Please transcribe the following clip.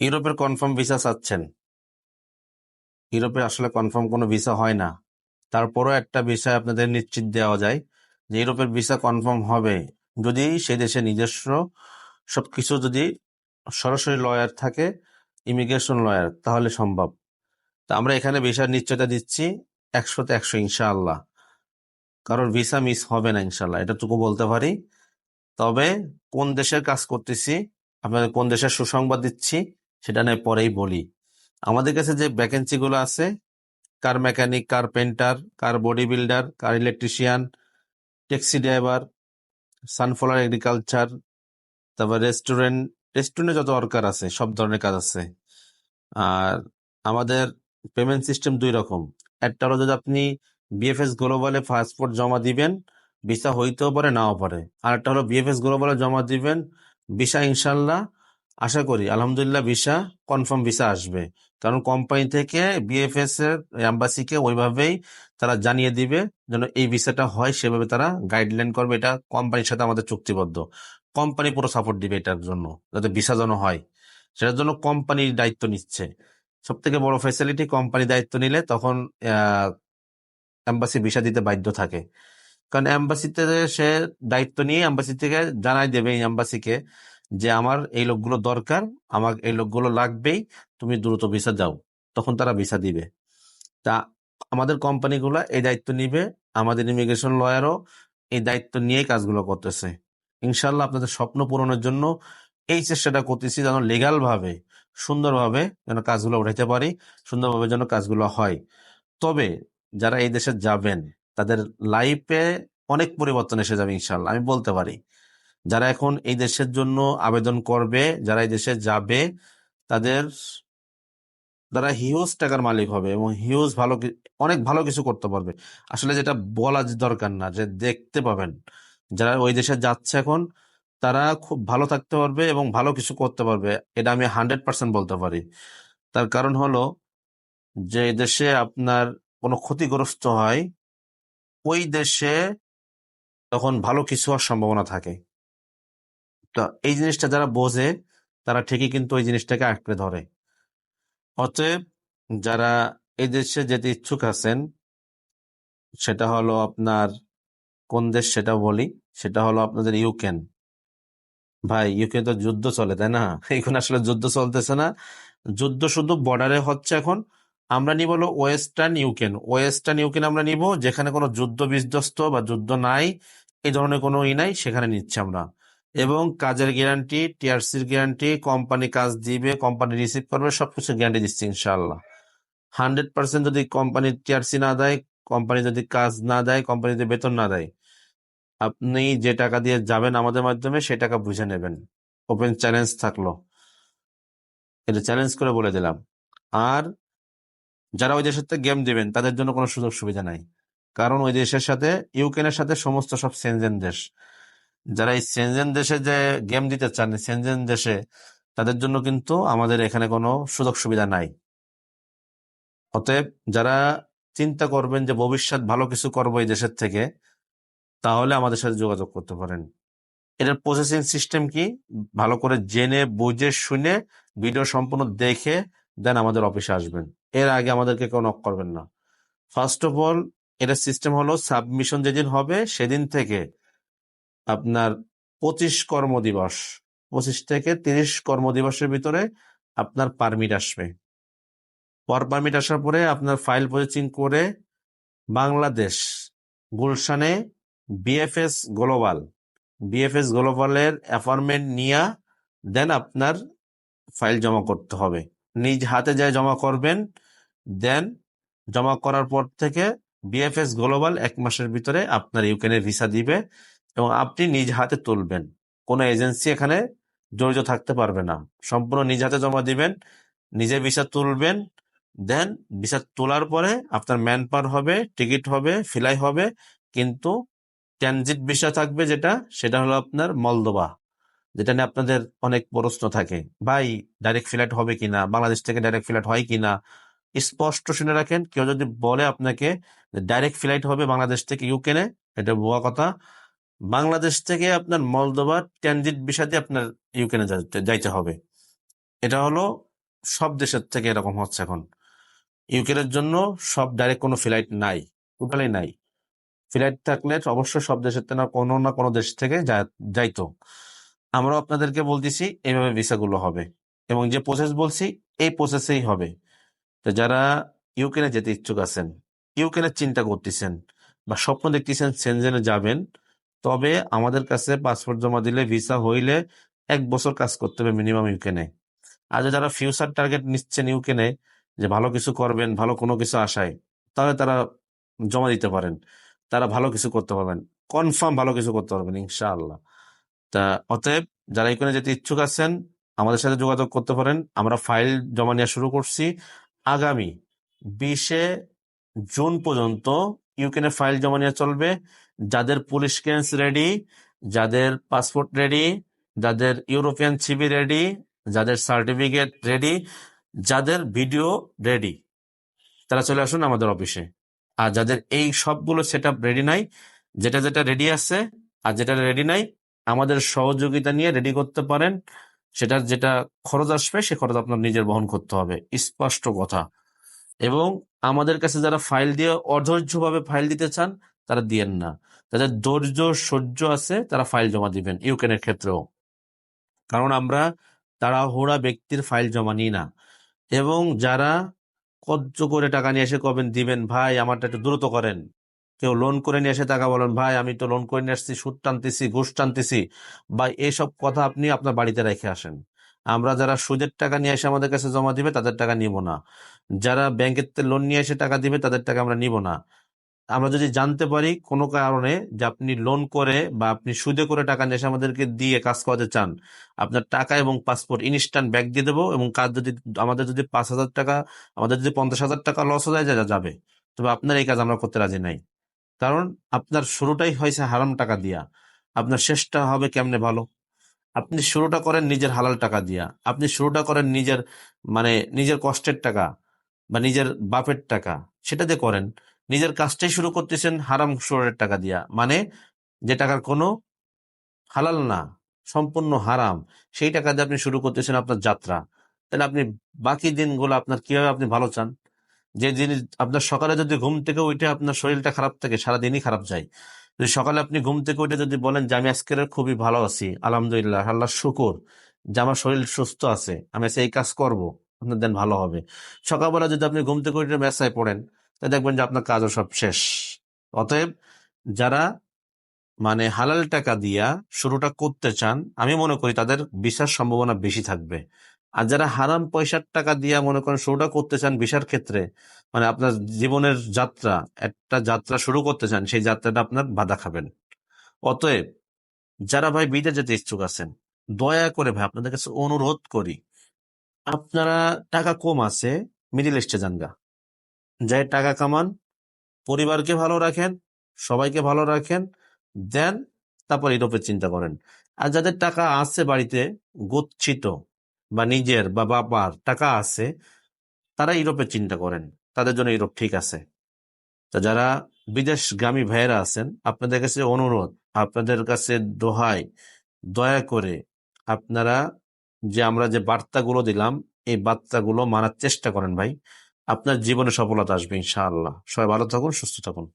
ইউরোপের confirm visa চাচ্ছেন। ইউরোপে আসলে কনফার্ম কোনো ভিসা হয় না। তারপরও একটা বিষয় আপনাদের নিশ্চিত দেওয়া যায় যে ইউরোপের ভিসা কনফার্ম হবে যদি সে দেশে নিজস্ব সবকিছু যদি সরাসরি লয়ার থাকে, ইমিগ্রেশন লয়ার, তাহলে সম্ভব। তা আমরা এখানে ভিসার নিশ্চয়তা দিচ্ছি একশোতে একশো, ইনশাআল্লাহ। কারণ ভিসা মিস হবে না ইনশাল্লাহ এটাটুকু বলতে পারি। তবে কোন দেশের কাজ করতেছি, আপনাদের কোন দেশের সুসংবাদ দিচ্ছি সেটা নিয়ে পরেই বলি। আমাদের কাছে যে ভ্যাকেন্সি গুলো আছে car mechanic car painter car body builder car electrician taxi driver sunflower agriculture তারপর রেস্টুরেন্ট রেস্টুরেন্টে যত ওয়ার্কার আছে, সব ধরনের কাজ আছে। আর আমাদের পেমেন্ট সিস্টেম দুই রকম। একটা হলো যদি আপনি বিএফএস গ্লোবালে পাসপোর্ট জমা দিবেন ভিসা হইতেও পারে, নাও পারে। আর একটা হলো বিএফএস গ্লোবালে জমা দিবেন ভিসা ইনশাল্লাহ আশা করি, আলহামদুলিল্লাহ ভিসা কনফার্ম ভিসা আসবে। কারণ কোম্পানি থেকে বিএফএস এর অ্যাম্বাসিকে ওইভাবেই তারা জানিয়ে দিবে যেন এই ভিসাটা হয়, সেভাবে তারা গাইডলাইন করবে। এটা কোম্পানির সাথে আমাদের চুক্তিবদ্ধ। কোম্পানি পুরো সাপোর্ট দিবে এটার জন্য, যাতে ভিসা যেন হয়। সেটার জন্য কোম্পানির দায়িত্ব নিচ্ছে। সব থেকে বড় ফ্যাসিলিটি কোম্পানি দায়িত্ব নিলে তখন এম্বাসি ভিসা দিতে বাধ্য থাকে। কারণ এম্বাসিতে সে দায়িত্ব নিয়ে এম্বাসি থেকে জানাই দেবে এই এম্বাসিকে যে আমার এই লোকগুলো দরকার, আমার এই লোকগুলো লাগবেই, তুমি দ্রুত ভিসা যাও। তখন তারা ভিসা দিবে। তা আমাদের কোম্পানিগুলো এই দায়িত্ব নিবে, আমাদের ইমিগ্রেশন লয়ারও এই দায়িত্ব নিয়ে কাজগুলো করতেছে। ইনশাল্লাহ আপনাদের স্বপ্ন পূরণের জন্য এই চেষ্টাটা করতেছি যেন লিগাল ভাবে সুন্দরভাবে যেন কাজগুলো উঠাইতে পারি, সুন্দরভাবে যেন কাজগুলো হয়। তবে যারা এই দেশে যাবেন, তাদের লাইফে অনেক পরিবর্তন এসে যাবে ইনশাল্লাহ আমি বলতে পারি। যারা এখন এই দেশের জন্য আবেদন করবে, যারা এই দেশে যাবে, তাদের তারা হিউজ টাকার মালিক হবে এবং হিউজ ভালো অনেক ভালো কিছু করতে পারবে। আসলে যেটা বলা দরকার না, যে দেখতে পাবেন। যারা ওই দেশে যাচ্ছে এখন, তারা খুব ভালো থাকতে পারবে এবং ভালো কিছু করতে পারবে, এটা আমি হান্ড্রেড পার্সেন্ট বলতে পারি। তার কারণ হলো, যে দেশে আপনার কোনো ক্ষতিগ্রস্ত হয়, ওই দেশে তখন ভালো কিছু হওয়ার সম্ভাবনা থাকে। তো এই জিনিসটা যারা বোঝে, তারা ঠিকই কিন্তু ওই জিনিসটাকে আঁকড়ে ধরে। অতএব যারা এই দেশে যেতে ইচ্ছুক আছেন, সেটা হলো আপনার, কোন দেশ সেটা বলি, সেটা হলো আপনাদের ইউক্রেন। ভাই, ইউক্রেন তো যুদ্ধ চলে, তাই না? এখন আসলে যুদ্ধ চলতেছে না। যুদ্ধ শুধু বর্ডারে হচ্ছে এখন। আমরা নিব হলো ওয়েস্টার্ন ইউক্রেন। ওয়েস্টার্ন ইউক্রেন আমরা নিব, যেখানে কোনো যুদ্ধ বিধ্বস্ত বা যুদ্ধ নাই, এই ধরনের কোনো ই নাই, সেখানে নিচ্ছি আমরা। এবং কাজের গ্যারান্টি টিআরসির গ্যারান্টি কোম্পানি কাজ দিবে কোম্পানি রিসিভ করবে সবকিছু গ্যারান্টি দিচ্ছি ইনশাল্লাহ হান্ড্রেড পার্সেন্ট যদি কোম্পানি টিআরসি না দেয় কোম্পানি যদি কাজ না দেয় কোম্পানি যদি বেতন না দেয়, আপনি যে টাকা দিয়ে যাবেন আমাদের মাধ্যমে, সেই টাকা বুঝে নেবেন। ওপেন চ্যালেঞ্জ থাকল। এটা চ্যালেঞ্জ করে বলে দিলাম। আর যারা ওই দেশের থেকে গেম দিবেন, তাদের জন্য কোনো সুযোগ সুবিধা নাই। কারণ ওই দেশের সাথে ইউক্রেনের সাথে সমস্ত সব সেনজেন দেশ। যারা এই সেনজেন দেশে যে গেম দিতে চান সেনজেন দেশে, তাদের জন্য কিন্তু আমাদের এখানে কোনো সুযোগ সুবিধা নাই। অতএব যারা চিন্তা করবেন যে ভবিষ্যৎ ভালো কিছু করব এই দেশের থেকে, তাহলে আমাদের সাথে যোগাযোগ করতে পারেন। এটার প্রসেসিং সিস্টেম কি? ভালো করে জেনে, বুঝে, শুনে ভিডিও সম্পূর্ণ দেখে দেন আমাদের অফিসে আসবেন। এর আগে আমাদেরকে কেউ নক করবেন না। ফার্স্ট অফ অল এটার সিস্টেম হলো সাবমিশন যেদিন হবে, সেদিন থেকে আপনার পঁচিশ কর্মদিবস, পঁচিশ থেকে তিরিশ কর্মদিবসের ভিতরে আপনার পারমিট আসবে। পর পারমিট আসার পরে আপনার ফাইল প্রসেসিং করে বাংলাদেশ, গুলশানে বিএফএস গ্লোবাল, বিএফএস গ্লোবালের অ্যাপয়েন্টমেন্ট নিয়ে দেন আপনার ফাইল জমা করতে হবে। নিজ হাতে যায় জমা করবেন, দেন জমা করার পর থেকে বিএফএস গ্লোবাল এক মাসের ভিতরে আপনার ইউক্রেনের ভিসা দিবে। এবং আপনি নিজ হাতে তুলবেন। কোনো এজেন্সি এখানে জড়িত থাকতে পারবে না। সম্পূর্ণ নিজ হাতে জমা দিবেন, নিজে ভিসা তুলবেন, দেন ভিসা তোলার পরে আপনার ম্যান পার হবে টিকিট হবে ফ্লাই হবে, কিন্তু ট্রানজিট ভিসা থাকবে যেটা, সেটা হলো আপনার মলদোবা যেটা নিয়ে আপনাদের অনেক প্রশ্ন থাকে। ভাই ডাইরেক্ট ফ্লাইট হবে কিনা? বাংলাদেশ থেকে ডাইরেক্ট ফ্লাইট হয় কিনা? স্পষ্ট শুনে রাখেন, কেউ যদি বলে আপনাকে ডাইরেক্ট ফ্লাইট হবে বাংলাদেশ থেকে ইউকেনে এটা ভুয়া কথা। বাংলাদেশ থেকে আপনার মলদোবা ট্রানজিট ভিসা আপনার ইউক্রেনে যাইতে- যাইতে হবে। এটা হলো সব দেশের থেকে এরকম হচ্ছে এখন। ইউক্রেনের জন্য সব ডাইরেক্ট কোনো ফ্লাইট নাই টোটালি নাই। ফ্লাইট থাকলে অবশ্যই সব দেশের থেকে না, কোনো না কোনো দেশ থেকে যাইতো। আমরাও আপনাদেরকে বলতেছি, এইভাবে ভিসাগুলো হবে। এবং যে প্রসেস বলছি, এই প্রসেসেই হবে। তো যারা ইউক্রেনে যেতে ইচ্ছুক আছেন, ইউক্রেনের চিন্তা করতেছেন বা স্বপ্ন দেখতেছেন সেনজেনে যাবেন তবে আমাদের কাছে পাসপোর্ট জমা দিলে ভিসা হইলে এক বছর কাজ করতে হবে মিনিমাম ইউক্রেনে আর যারা ফিউচার টার্গেট নিচ্ছেন ইউক্রেনে যে ভালো কিছু করবেন, ভালো কোনো কিছু আশায়, তাহলে তারা জমা দিতে পারেন। তারা ভালো কিছু করতে পারবেন। কনফার্ম ভালো কিছু করতে পারবেন, ইনশাআল্লাহ। তা অতএব যারা ইউক্রেনে যেতে ইচ্ছুক আছেন, আমাদের সাথে যোগাযোগ করতে পারেন। আমরা ফাইল জমা নেওয়া শুরু করছি। আগামী বিশে জুন পর্যন্ত ইউক্রেনে ফাইল জমা নেওয়া চলবে। যাদের পুলিশ ক্লিয়ারেন্স রেডি যাদের পাসপোর্ট রেডি যাদের ইউরোপিয়ান সিবি রেডি যাদের সার্টিফিকেট রেডি যাদের ভিডিও রেডি তারা চলে আসুন আমাদের অফিসে আর যাদের এই সবগুলো সেট রেডি নাই, যেটা যেটা রেডি আছে আর যেটা রেডি নাই, আমাদের সহযোগিতা নিয়ে রেডি করতে পারেন। সেটার যেটা খরচ আসবে, সে খরচ আপনার নিজের বহন করতে হবে। স্পষ্ট কথা। এবং আমাদের কাছে যারা ফাইল দিয়ে অধৈর্যভাবে ফাইল দিতে চান তারা দিয়েন না। যাদের ধৈর্য, সহ্য আছে, তারা ফাইল জমা দিবেন, ইউক্রেনের ক্ষেত্রেও। কারণ আমরা তাড়াহুড়া ব্যক্তির ফাইল জমা নিই না। এবং যারা কজ্জ করে টাকা নিয়ে এসে কবেন দিবেন, ভাই, আমারটা একটু দ্রুত করেন। কেউ লোন করে নিয়ে এসে টাকা বলেন, ভাই, আমি তো লোন করে নিয়ে আসছি, সুদ টানতেছি, ঘুষ টানতেছি। বা এইসব কথা আপনি আপনার বাড়িতে রেখে আসেন। আমরা যারা সুদের টাকা নিয়ে এসে আমাদের কাছে জমা দিবে, তাদের টাকা নিব না। যারা ব্যাংকের লোন নিয়ে এসে টাকা দিবে, তাদের টাকা আমরা নিব না। আমরা যদি জানতে পারি কোনো কারণে যে আপনি লোন করে বা আপনি সুদে করে টাকা নিয়ে আমাদেরকে দিয়ে কাজ করাতে চান, আপনার টাকা এবং পাসপোর্ট ইনস্ট্যান্ট ব্যাক দিয়ে দেবো এবং কাজ যদি, আমাদের যদি পাঁচ হাজার টাকা, আমাদের যদি পঞ্চাশ হাজার টাকা লস হয়ে যায় যাবে। তবে আপনার এই কাজ আমরা করতে রাজি নাই। কারণ আপনার শুরুটাই হয়েছে হারাম টাকা দিয়া। আপনার শেষটা হবে কেমনে ভালো? আপনি শুরুটা করেন নিজের হালাল টাকা দিয়া। আপনি শুরুটা করেন নিজের মানে নিজের কষ্টের টাকা বা নিজের বাপের টাকা, সেটা দিয়ে করেন। নিজের কাজটাই শুরু করতেছেন হারাম সুরের টাকা দিয়া। মানে যে টাকার কোনো হালাল না, সম্পূর্ণ হারাম, সেই টাকা দিয়ে আপনি শুরু করতেছেন আপনার যাত্রা। তাহলে আপনি বাকি দিনগুলো আপনার কীভাবে আপনি ভালো চান? যে জিনিস আপনার সকালে যদি ঘুম থেকে উঠে আপনার শরীরটা খারাপ থাকে, সারাদিনই খারাপ যায়। যদি সকালে আপনি ঘুম থেকে উঠে যদি বলেন যে আমি আজকের খুবই ভালো আছি, আলহামদুলিল্লাহ, আল্লাহ শুকুর যে আমার শরীর সুস্থ আছে, আমি সেই কাজ করব, আপনার দেন ভালো হবে। সকালবেলা যদি আপনি ঘুম থেকে উঠে মেসায় পড়েন দেখবেন যে আপনার কাজও সব শেষ। অতএব যারা মানে হালাল টাকা দিয়া শুরুটা করতে চান, আমি মনে করি তাদের বিশার সম্ভাবনা বেশি থাকবে। আর যারা হারাম পয়সার টাকা দিয়া মনে করেন শুরুটা করতে চান বিশার ক্ষেত্রে মানে আপনার জীবনের যাত্রা, একটা যাত্রা শুরু করতে চান, সেই যাত্রাটা আপনার বাধা খাবেন। অতএব যারা ভাই বিদে যেতে ইচ্ছুক আছেন, দয়া করে ভাই আপনাদের কাছে অনুরোধ করি, আপনারা টাকা কম আছে মিডিল ইস্টে যানগা যাই টাকা কামান, পরিবারকে ভালো রাখেন, সবাইকে ভালো রাখেন, দেন তারপর ইউরোপের চিন্তা করেন। আর যাদের টাকা আছে বাড়িতে, গচ্ছিত বা নিজের বা বাবার টাকা আছে, তারা ইউরোপের চিন্তা করেন। তাদের জন্য ইউরোপ ঠিক আছে। তো যারা বিদেশগামী ভাইয়েরা আছেন, আপনাদের কাছে অনুরোধ, আপনাদের কাছে দোহাই, দয়া করে আপনারা যে আমরা যে বার্তাগুলো দিলাম, এই বার্তাগুলো মানার চেষ্টা করেন ভাই। আপনার জীবনে সফলতা আসবে ইনশাআল্লাহ। সবাই ভালো থাকুন সুস্থ থাকুন।